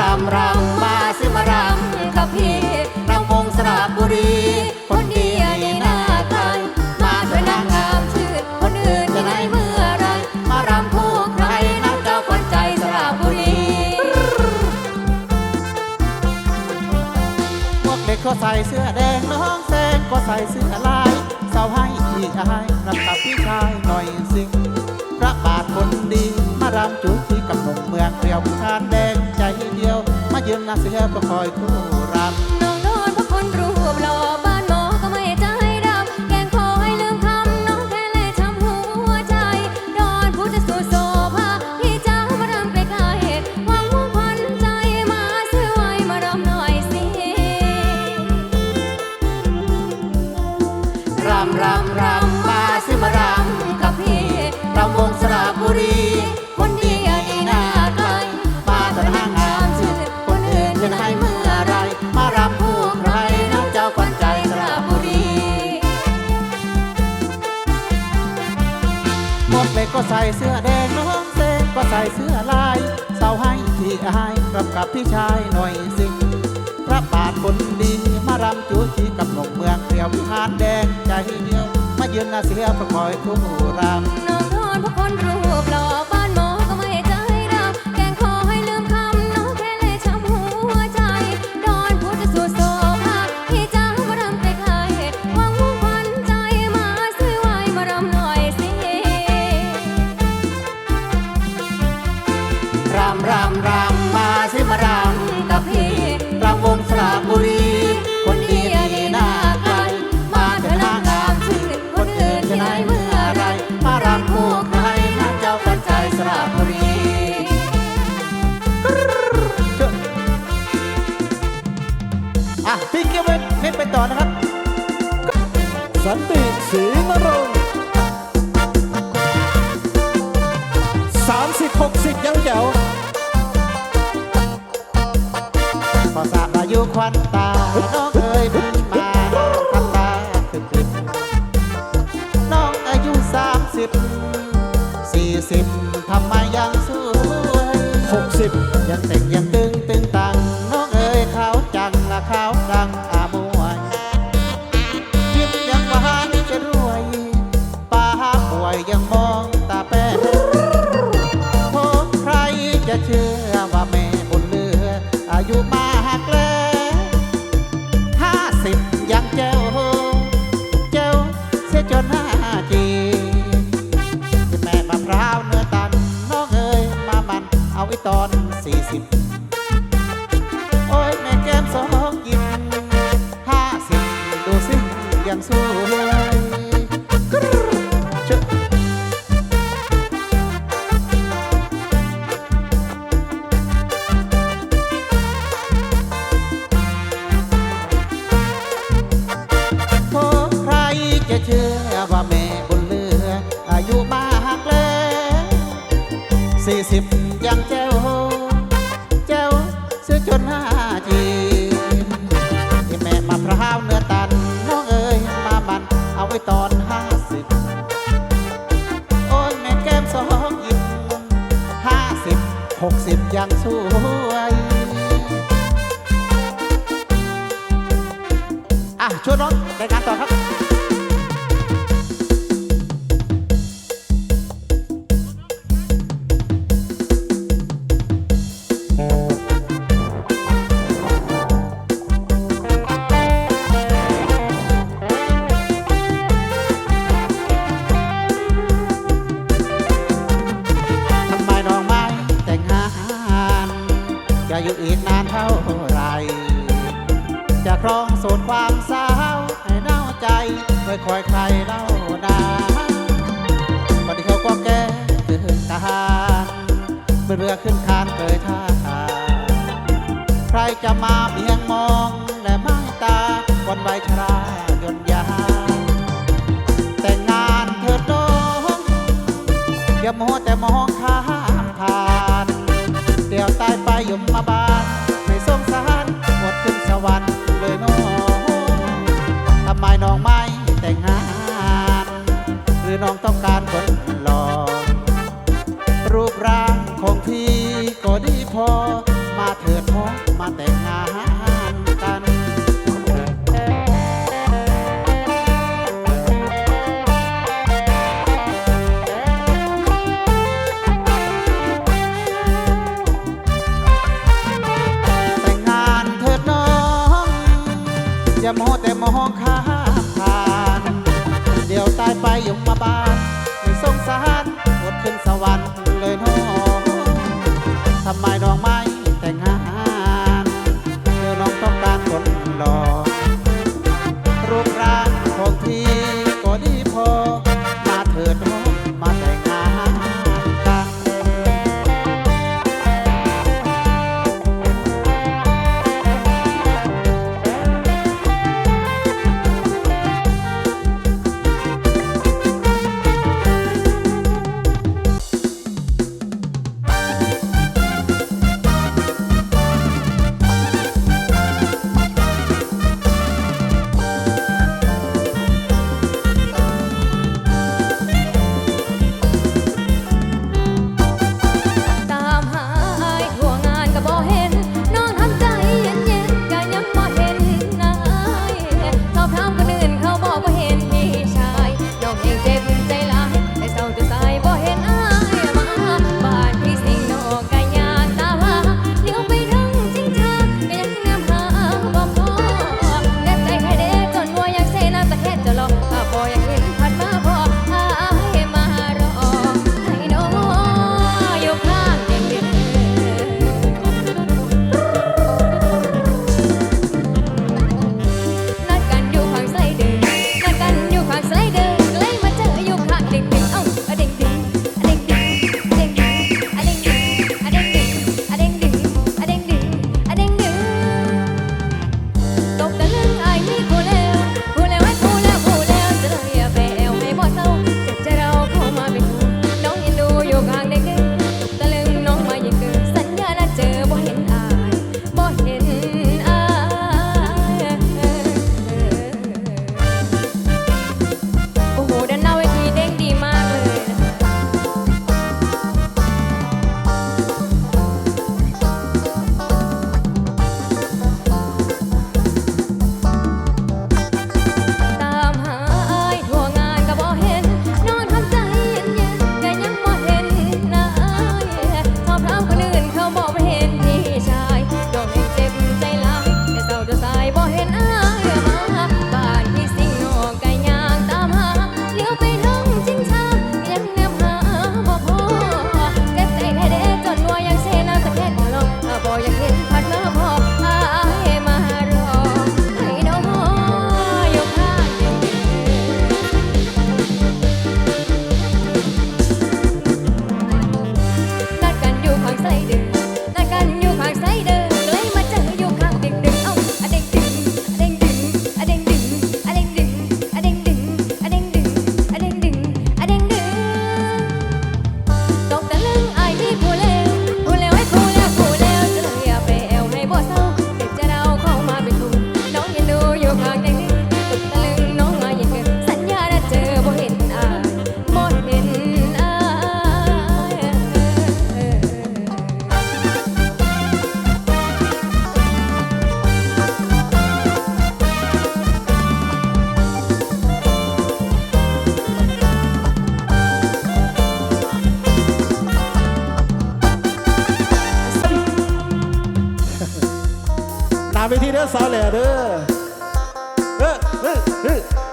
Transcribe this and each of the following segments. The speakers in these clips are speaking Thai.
รำรำมาสิมารำกับพี่รำวงสระบุรี คนเดียวในหน้าไทยมาเถอะนางงามชื่อคนอื่นจะไหนเมื่อไร มารำคู่ใครนักเจ้าขวัญใจสระบุรีพวกเด็กก็ใส่เสื้อแดงน้องแซงก็ใส่เสื้อลายสาวให้พี่ชายรับกับพี่ชายหน่อยสิพระบาทคนดี มารำจุที่กับหนุ่มเมืองเรียวทานแดง ยืนนาเสือก็คอยคู่รับน้องโดนเพราะคนรูปหล่อ ก็ใส่เสื้อแดงน้องเซงก็ใส่เสื้อลายเสาให้พี่อายรับกับพี่ชายหน่อยสิพระบาทคนดีมารำจูจีกับหนุ่มเมืองเรียววิหารแดงใจเดียว มายืนนาเสียประคอยคู่รำ สันติศรีนรงค์สามสิบหกสิบยังแจ๋วพอสาบอายุควันตา น้องเอ๋ยเพิ่งมา น้องทำตาตึกตึกน้องอายุสามสิบสี่สิบทำไมยังสวยหกสิบยังเต่งยัง ยังมอง ว่าแม่บุญเหลือ อายุมากแล้วสี่สิบยังเจ้าเจ้าเสื้อจนห้าจีที่แม่มาพร้าวเนื้อตันน้องเอ๋ยมามันเอาไว้ตอนห้าสิบโอ้ยแม่แก้มสองยิ้มห้าสิบหกสิบยังสู้ อยู่อีกนานเท่าไร จะครองโสดความสาวให้เน่าใจค่อยคอยใครเล่านาก่อนที่เขาก็แก้เกินทหาเมื่อเรือขึ้นคานเกยท่า ใครจะมาเพียงมองและไม่ตาวันใบชรายนยา แต่งงานเถิดน้องอย่ามัวแต่มอง ตาย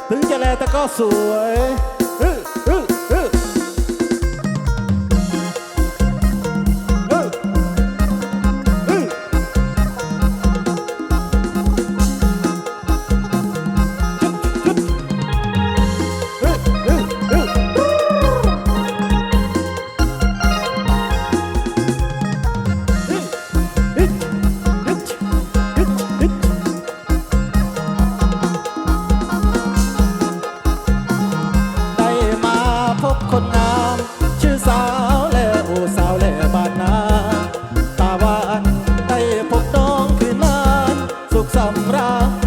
ถึงจะแลแต่ก็สวย pra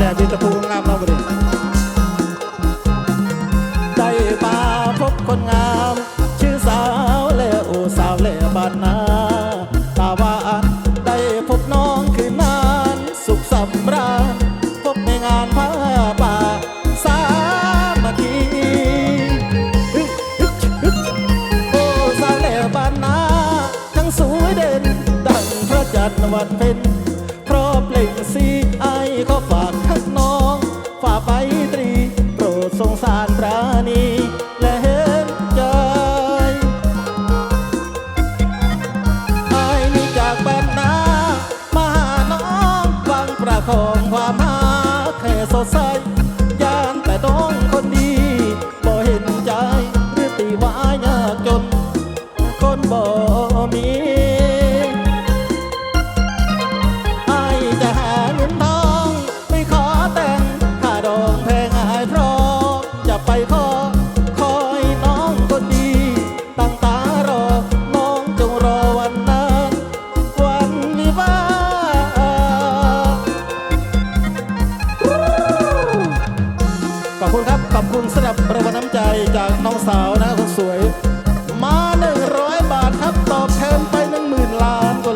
lẹ vì tập phun làm đâu vậy วังประคอ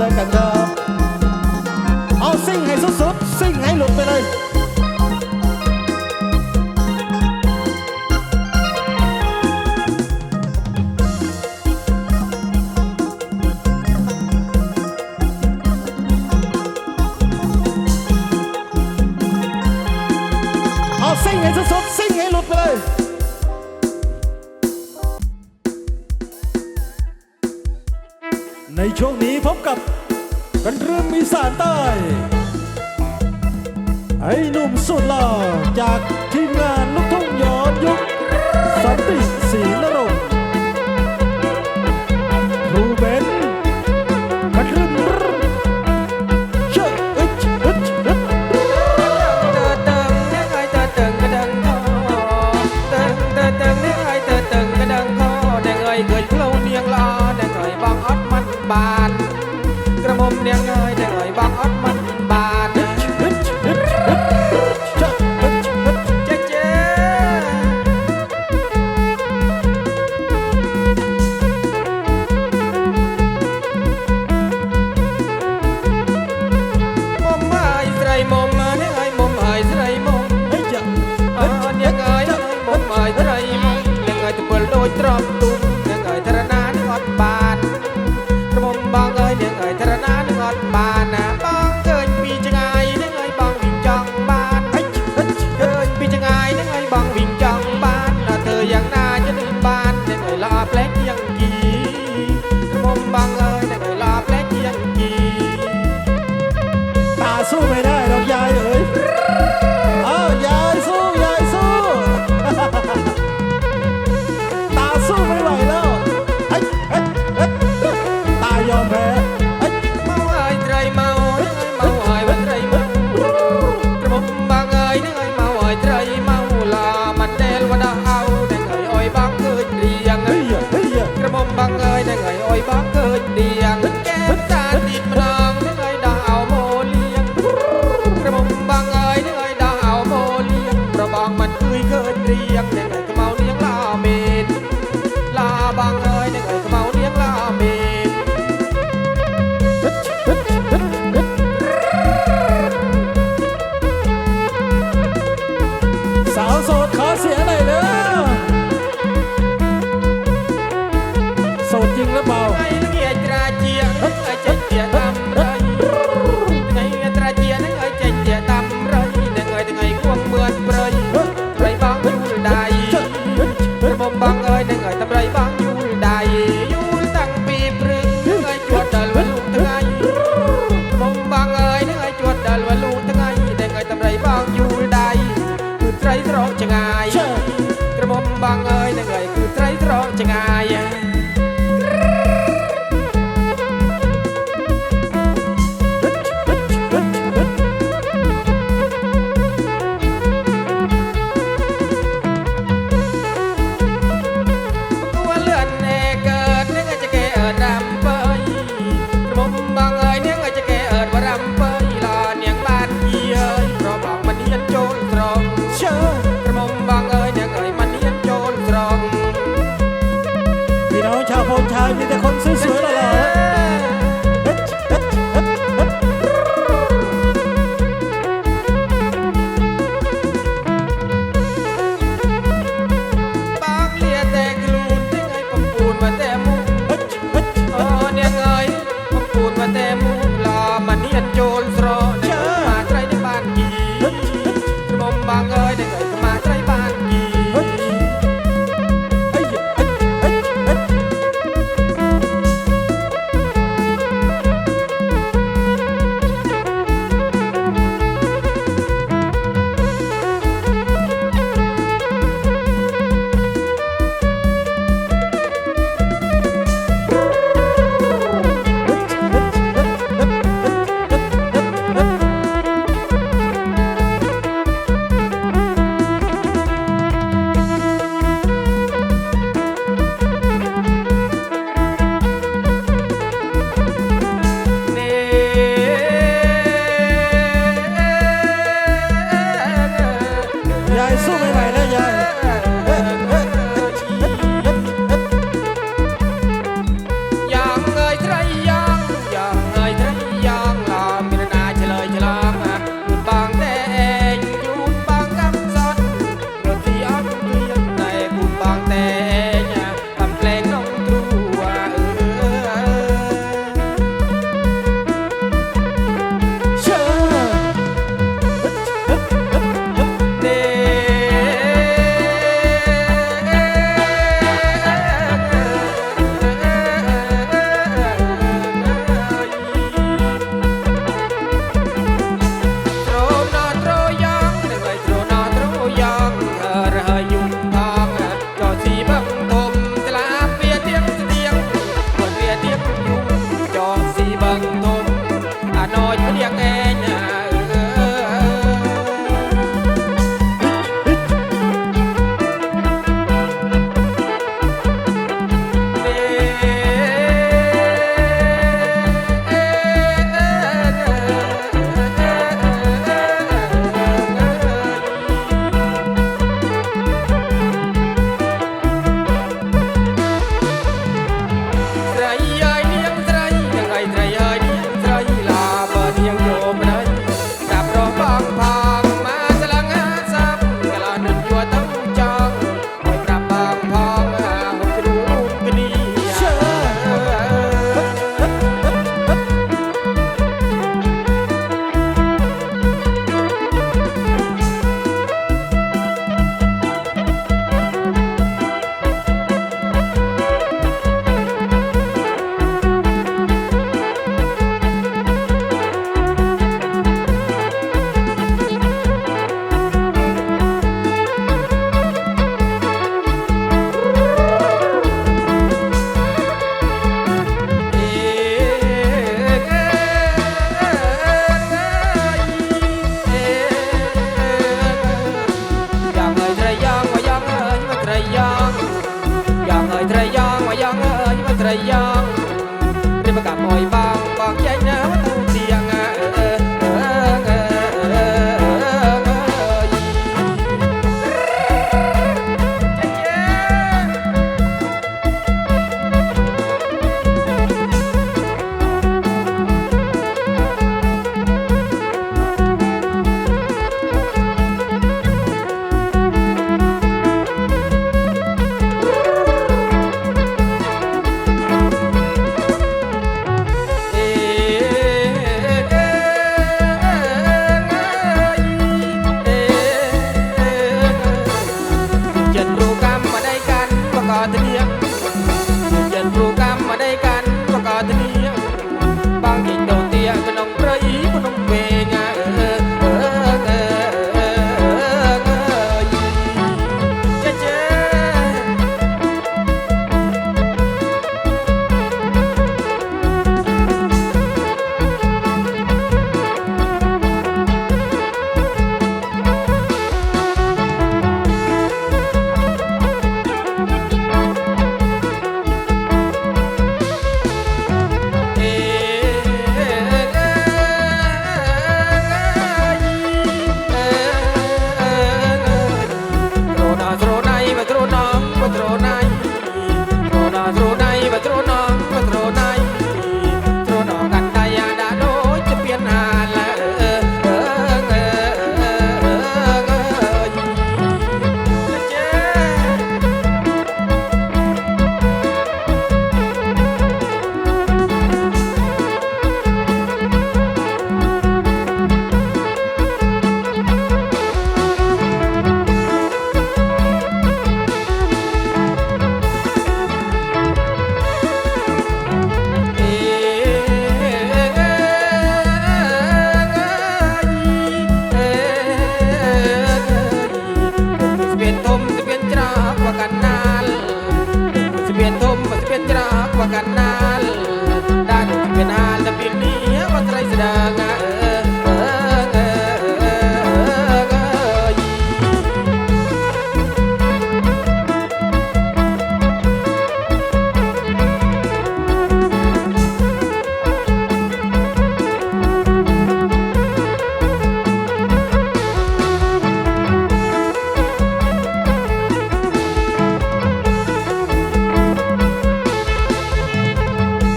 ล้า трап.